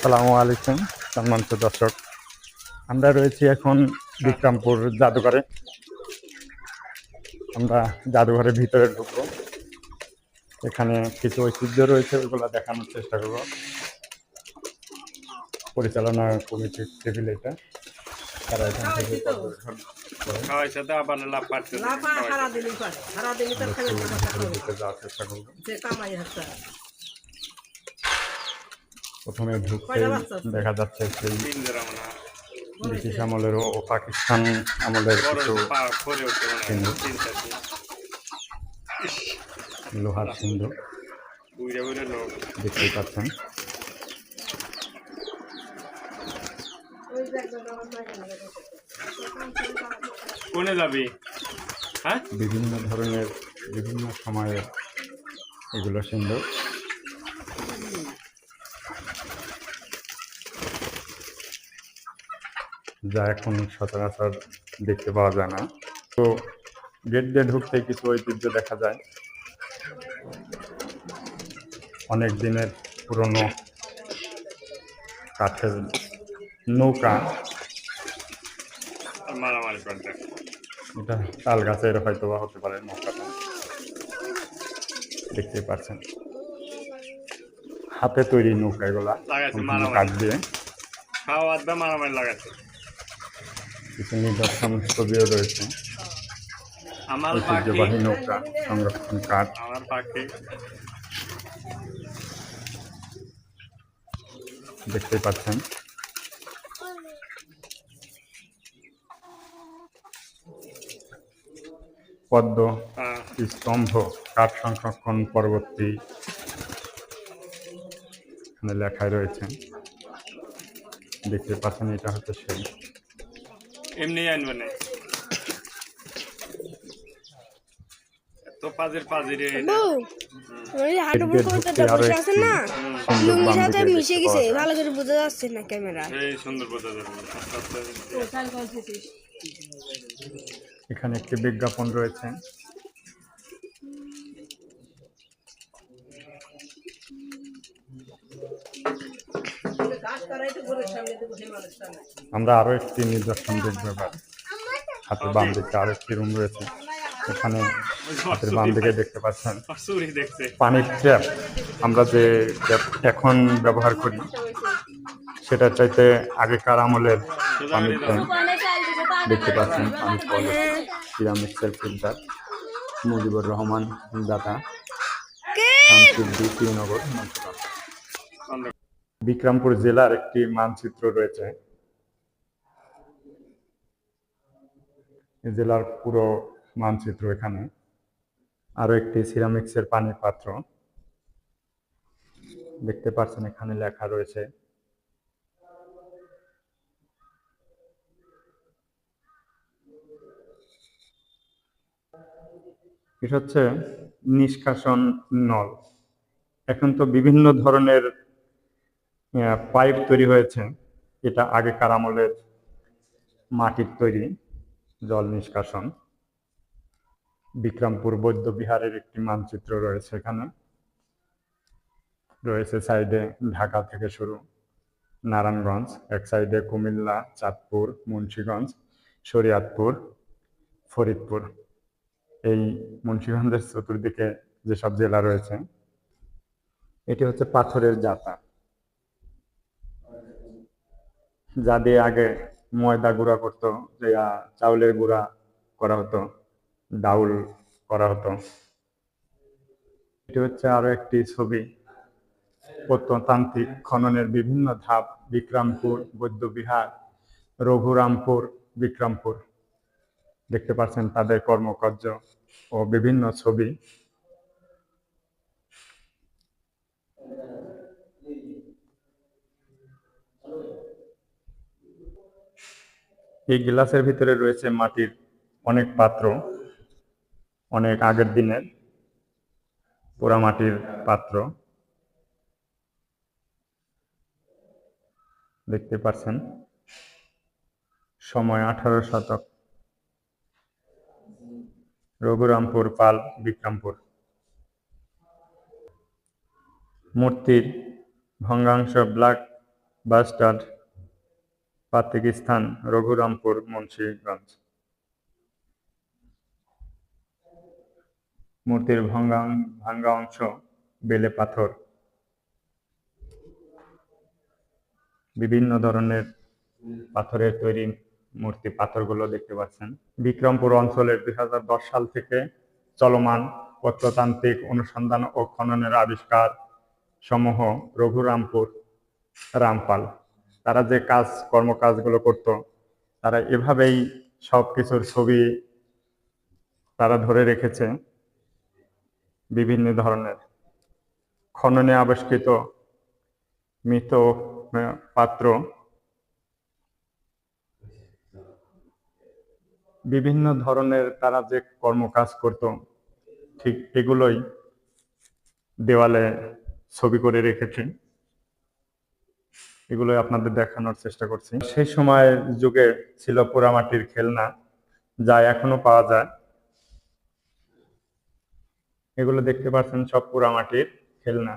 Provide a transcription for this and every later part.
সালামু আলাইকুম সম্মানিত দর্শক। আমরা রয়েছি এখন বিক্রমপুর জাদুঘরে। আমরা জাদুঘরের ভিতরে ঢুকবো। এখানে কিছু ঐতিহ্য রয়েছে ওইগুলো দেখানোর চেষ্টা করব। পরিচালনা কমিটির টেবিল এটা। তারা এখান থেকে যাওয়ার চেষ্টা করব। প্রথমে আছে? দেখা যাচ্ছে সেই মনে। ব্রিটিশ আমলের ও পাকিস্তান আমলের কিছু মনে। সিন্ধু। লোহার সিন্ধু দেখতেই পাচ্ছেন কোনে যাবি হ্যাঁ বিভিন্ন ধরনের বিভিন্ন সময়ের এগুলো সুন্দর যা এখন সচরাচর দেখতে পাওয়া যায় না। তো গেট দিয়ে ঢুকতে কিছু ঐতিহ্য দেখা যায়। অনেক দিনের পুরনো কাঠের নৌকা। এটা তাল গাছের হয়তো বা হতে পারে নৌকাটা। দেখতে পাচ্ছেন। হাতে তৈরি নৌকা এগুলা। কাঠ দিয়ে। খাওয়া আদা মারামারি লাগাচ্ছে কিছু নিদর্শন ছবিও রয়েছে। ঐতিহ্যবাহী নৌকা সংরক্ষণ কাঠ। দেখতে পাচ্ছেন। পদ্ম স্তম্ভ কাঠ সংরক্ষণ পরবর্তী লেখায় রয়েছে। দেখতে পাচ্ছেন এটা হচ্ছে সেই। এমনি আনবে না তো পাজির পাজিরে বউ ওই হাঁটু এদিকে কবিতাটা ঢুকতে আরও বসে আছে একটি না সুন্দর লুঙ্গির বাম সাথে দিকে মিশে গেছে ভালো করে বোঝা যাচ্ছে না ক্যামেরা। এই সুন্দর বোঝা এখানে একটি বিজ্ঞাপন রয়েছে গাছ তারাই তো ঘরের সামনে তো বসে মানুষটা নাই আমরা আরও একটি নিদর্শন দেখব এবার। হাতের বাম দিকে আরও একটি রুম রয়েছে। এখানে হাতের বাম দিকে দেখতে পাচ্ছেন। পানির ট্যাপ আমরা যে ট্যাপ এখন ব্যবহার করি সেটা চাইতে আগেকার আমলের পানির ট্যাপ দেখতে পাচ্ছেন পানির কল সিরামিক্সের ফিল্টার মুজিবুর রহমান দাতা। শামসুদ্দি শ্রীনগর মন্ত্রণালয় আমরা বিক্রমপুর জেলার একটি মানচিত্র রয়েছে। জেলার পুরো মানচিত্র এখানে। আরও একটি সিরামিক্সের পানির পাত্র। দেখতে পাচ্ছেন এখানে লেখা রয়েছে। এটা হচ্ছে নিষ্কাশন নল। এখন তো বিভিন্ন ধরনের পাইপ তৈরি হয়েছে। এটা আগেকার আমলের মাটির তৈরি, জল নিষ্কাশন। বিক্রমপুর বৌদ্ধ বিহারের একটি মানচিত্র রয়েছে এখানে। রয়েছে সাইডে ঢাকা থেকে শুরু নারায়ণগঞ্জ, এক সাইডে কুমিল্লা, চাঁদপুর, মুন্সীগঞ্জ, শরিয়াতপুর, ফরিদপুর। এই মুন্সীগঞ্জের চতুর্দিকে যেসব জেলা রয়েছে, এটি হচ্ছে পাথরের জাতা যা দিয়ে আগে ময়দা গুঁড়া করতো চাউলের গুঁড়া করা হতো, ডাউল করা হতো। এটি হচ্ছে আরও একটি ছবি। প্রত্নতান্ত্রিক খননের বিভিন্ন ধাপ, বিক্রমপুর, বৌদ্ধবিহার, রঘুরামপুর, বিক্রমপুর। দেখতে পাচ্ছেন তাদের কর্মকার্য ও বিভিন্ন ছবি। এই গ্লাসের ভিতরে রয়েছে মাটির অনেক পাত্র, অনেক আগের দিনের পোড়া মাটির পাত্র। দেখতে পাচ্ছেন, সময় আঠারো শতক। রঘুরামপুর পাল, বিক্রমপুর। মূর্তির ভঙ্গাংশ ব্ল্যাক বাস্টার্ড। পাতিকিস্তান রঘুরামপুর, মুন্সিগঞ্জ। মূর্তির ভঙ্গা, ভাঙ্গা অংশ, বেলে পাথর। বিভিন্ন ধরনের পাথরের তৈরি মূর্তি, পাথরগুলো দেখতে পাচ্ছেন। বিক্রমপুর অঞ্চলের দুই হাজার দশ সাল থেকে চলমান প্রত্নতান্ত্রিক অনুসন্ধান ও খননের আবিষ্কার সমূহ রঘুরামপুর, রামপাল। তারা যে কাজ, কর্মকাজগুলো করত, তারা এভাবেই সব কিছুর ছবি তারা ধরে রেখেছে বিভিন্ন ধরনের। খননে আবিষ্কৃত মৃত পাত্র, বিভিন্ন ধরনের তারা যে কর্মকাজ করত, ঠিক এগুলোই দেওয়ালে ছবি করে রেখেছে। এগুলোই আপনাদের দেখানোর চেষ্টা করছি। সেই সময় যুগে ছিল পোড়ামাটির খেলনা, যা এখনও পাওয়া যায়। এগুলো দেখতে পাচ্ছেন, সব পোড়ামাটির খেলনা।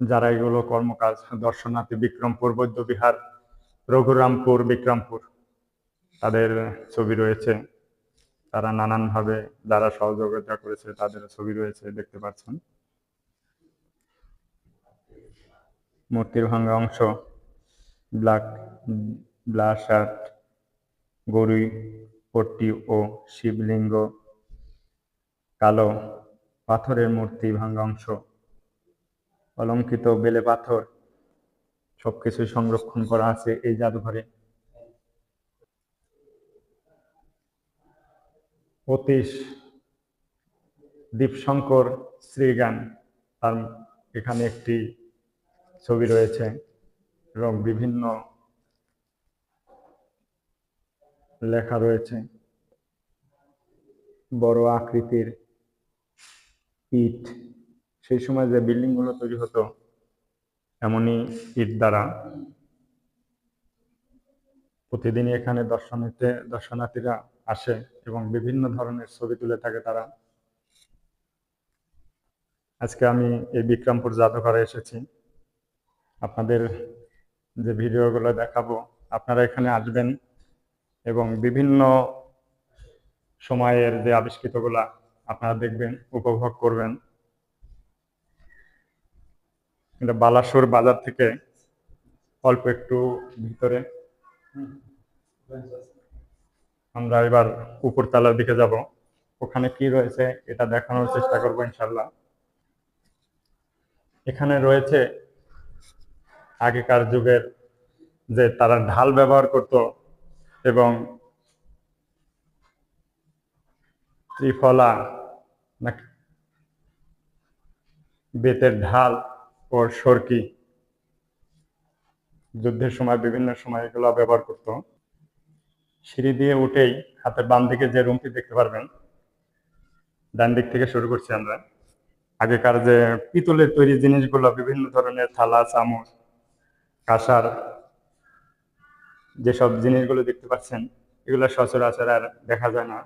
যারা এগুলো কর্মকাজ, দর্শনার্থী, বিক্রমপুর, বৌদ্ধ বিহার, রঘুরামপুর, বিক্রমপুর, তাদের ছবি রয়েছে। তারা নানানভাবে যারা সহযোগিতা করেছে, তাদের ছবি রয়েছে, দেখতে পাচ্ছেন। মূর্তির ভাঙ্গা অংশ, ব্ল্যাক ব্লাশার্ট গরুই, পট্টি ও শিবলিঙ্গ, কালো পাথরের মূর্তি ভাঙ্গা অংশ। অলঙ্কিত বেলে পাথর, সবকিছু সংরক্ষণ করা আছে এই জাদুঘরে। অতীশ, দীপশঙ্কর শ্রীগান, তার এখানে একটি ছবি রয়েছে, এবং বিভিন্ন লেখা রয়েছে। বড় আকৃতির ইট সেই সময় যে বিল্ডিংগুলো তৈরি হতো, এমনই ইট দ্বারা প্রতিদিনই এখানে দর্শনীতে, দর্শনার্থীরা আসে এবং বিভিন্ন ধরনের ছবি তুলে থাকে তারা। আজকে আমি এই বিক্রমপুর জাদুঘরে এসেছি। আপনাদের যে ভিডিওগুলো দেখাবো, আপনারা এখানে আসবেন এবং বিভিন্ন সময়ের যে আবিষ্কৃতগুলা আপনারা দেখবেন, উপভোগ করবেন। এটা বালাসোর বাজার থেকে অল্প একটু ভিতরে। আমরা এবার উপরতলার দিকে যাব। ওখানে কি রয়েছে এটা দেখানোর চেষ্টা করব ইনশাল্লাহ এখানে রয়েছে আগেকার যুগের যে তারা ঢাল ব্যবহার করত এবং ত্রিফলা বেতের ঢাল ও সরকি যুদ্ধের সময়, বিভিন্ন সময় এগুলো ব্যবহার করত। সিঁড়ি দিয়ে উঠেই হাতের বাম দিকে যে রুমটি দেখতে পারবেন, ডান দিক থেকে শুরু করছি আমরা। আগেকার যে পিতলের তৈরি জিনিসগুলো, বিভিন্ন ধরনের থালা, চামচ, কাঁসার, যেসব জিনিসগুলো দেখতে পাচ্ছেন, এগুলো সচরাচর আর দেখা যায় না।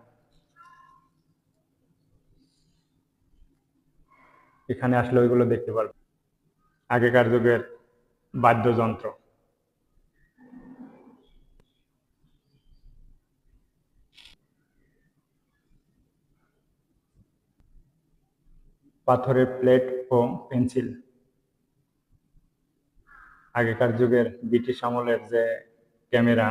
এখানে আসলে ওইগুলো দেখতে পারবেন। আগেকার যুগের বাদ্যযন্ত্র। পাথরের প্লেট ও পেন্সিল। আগেকার যুগের ব্রিটিশ আমলের যে ক্যামেরা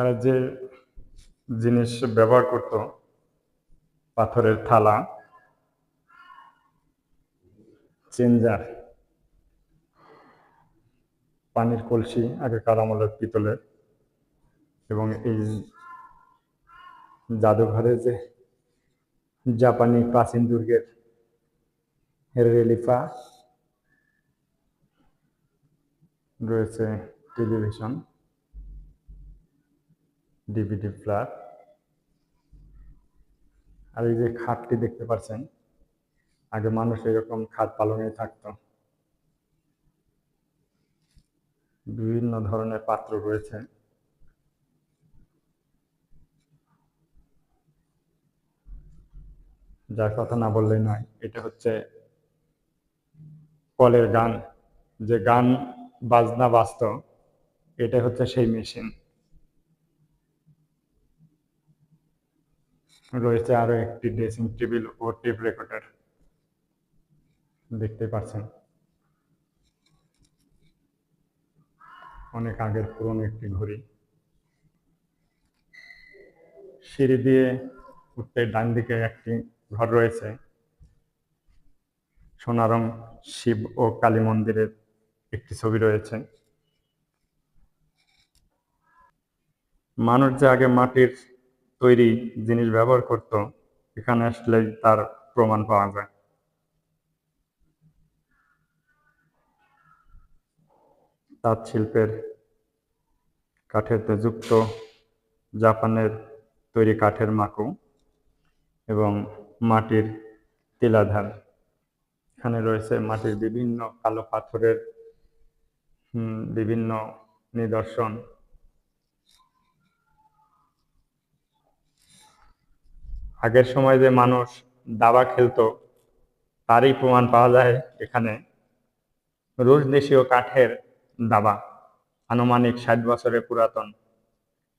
তারা যে জিনিস ব্যবহার করত, পাথরের থালা, চেঞ্জার, পানির কলসি, আগেকার আমলের পিতলের এবং এই জাদুঘরে যে জাপানি প্রাচীন দুর্গের রেলিফা, রয়েছে টেলিভিশন। ডিভিডি প্লার আর এই যে খাটটি দেখতে পাচ্ছেন, আগে মানুষ এরকম খাট পালনে থাকতো। বিভিন্ন ধরনের পাত্র রয়েছে। যার কথা না বললেই নয়, এটা হচ্ছে কলের গান। যে গান বাজনা বাজত এটা হচ্ছে সেই মেশিন। রয়েছে আরও একটি ড্রেসিং টেবিল ও টেপ রেকর্ডার। দেখতে পাচ্ছেন। অনেক আগের পুরনো একটি ঘড়ি। সিঁড়ি দিয়ে উঠতে ডান দিকে একটি ঘর রয়েছে। সোনারং শিব ও কালী মন্দিরের একটি ছবি রয়েছে। মানুষ যে আগে মাটির তৈরি জিনিস ব্যবহার করত, এখানে আসলে তার প্রমাণ পাওয়া যায়। তাঁত শিল্পের কাঠেরতে যুক্ত জাপানের তৈরি কাঠের মাকু এবং মাটির তিলাধার। এখানে রয়েছে মাটির বিভিন্ন কালো পাথরের বিভিন্ন নিদর্শন। আগের সময় যে মানুষ দাবা খেলতো, তারই প্রমাণ পাওয়া যায় এখানে। রুশ দেশীয় কাঠের দাবা, আনুমানিক ষাট বছরের পুরাতন।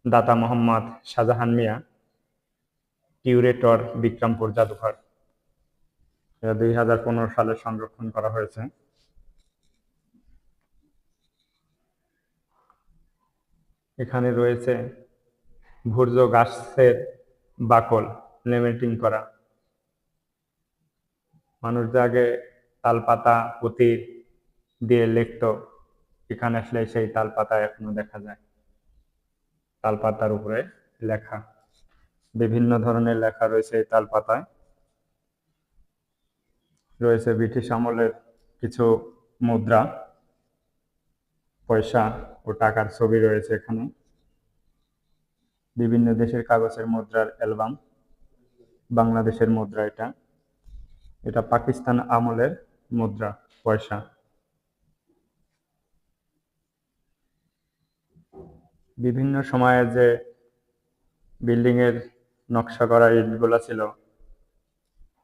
দাতা মোহাম্মদ শাহজাহান মিয়া, কিউরেটর বিক্রমপুর জাদুঘর। দুই হাজার পনেরো সালে সংরক্ষণ করা হয়েছে। এখানে রয়েছে ভূর্জ গাছের বাকল। লেমেটিং করা মানুষ আগে তাল পাতা পুঁতি দিয়ে লিখতো, এখানে আসলে সেই তাল পাতা এখনও দেখা যায়। তাল পাতার উপরে লেখা। বিভিন্ন ধরনের লেখা রয়েছে এই তাল পাতায় রয়েছে ব্রিটিশ আমলের কিছু মুদ্রা, পয়সা ও টাকার ছবি রয়েছে এখানে। বিভিন্ন দেশের কাগজের মুদ্রার অ্যালবাম। বাংলাদেশের মুদ্রা এটা। এটা পাকিস্তান আমলের মুদ্রা, পয়সা। বিভিন্ন সময়ে যে বিল্ডিং এর নকশা করা ইটগুলো ছিল,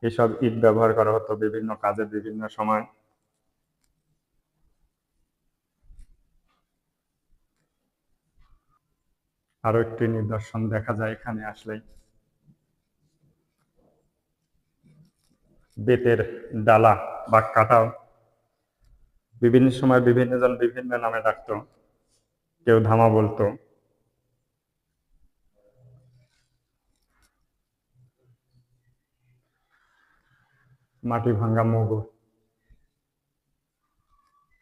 এসব ইট ব্যবহার করা হতো বিভিন্ন কাজে বিভিন্ন সময়। আরও একটি নিদর্শন দেখা যায় এখানে আসলেই। বেতের ডালা বা কাটাও বিভিন্ন সময় বিভিন্ন জন বিভিন্ন নামে ডাকতো। কেউ ধামা বলতো। মাটি ভাঙ্গা মগু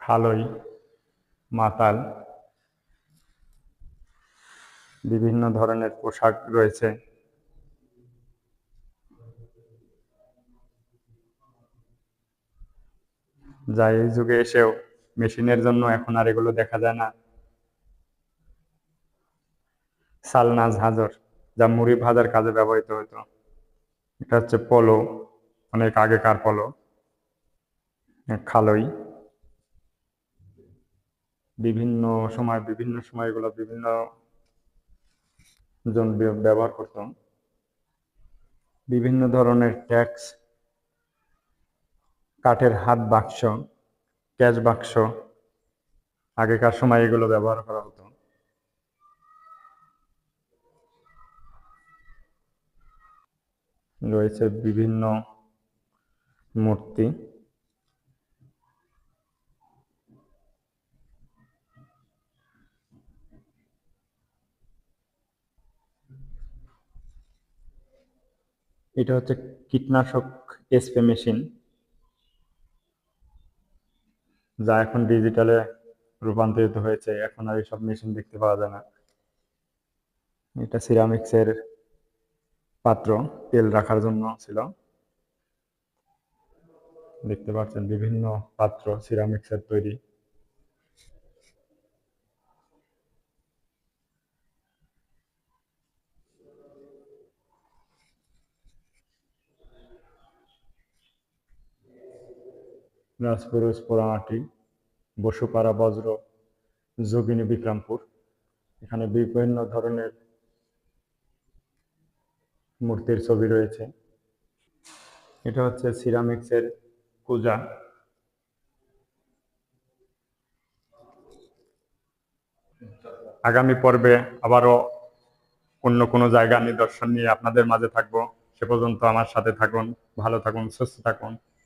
খালই, মাতাল। বিভিন্ন ধরনের পোশাক রয়েছে। যা এই যুগে এসেও মেশিনের জন্য এখন আর এগুলো দেখা যায় না। সালনাজ ঝাঁঝর যা মুড়ি ভাজার কাজে ব্যবহৃত হতো। এটা হচ্ছে পলো, অনেক আগেকার পলো। খালই। বিভিন্ন সময় বিভিন্ন সময় এগুলো বিভিন্ন জন ব্যবহার করত। বিভিন্ন ধরনের ট্যাক্স কাঠের হাত বাক্স ক্যাশ বাক্স, আগেকার সময় এগুলো ব্যবহার করা হতো। রয়েছে বিভিন্ন মূর্তি। এটা হচ্ছে কীটনাশক স্প্রে মেশিন যা এখন ডিজিটালে রূপান্তরিত হয়েছে, এখন আর এইসব মেশিন দেখতে পাওয়া যায় না। এটা সিরামিক্সের পাত্র, তেল রাখার জন্য ছিল। দেখতে পাচ্ছেন বিভিন্ন পাত্র সিরামিক্সের তৈরি। রাজপুরুষ পোড়ামাটি, বসুপাড়া বজ্র, যোগিনী বিক্রমপুর। এখানে বিভিন্ন ধরনের মূর্তির ছবি রয়েছে। এটা হচ্ছে সিরামিক্সের পূজা। আগামী পর্বে আবারও অন্য কোনো জায়গা নিদর্শন নিয়ে আপনাদের মাঝে থাকব। সে পর্যন্ত আমার সাথে থাকুন, ভালো থাকুন, সুস্থ থাকুন।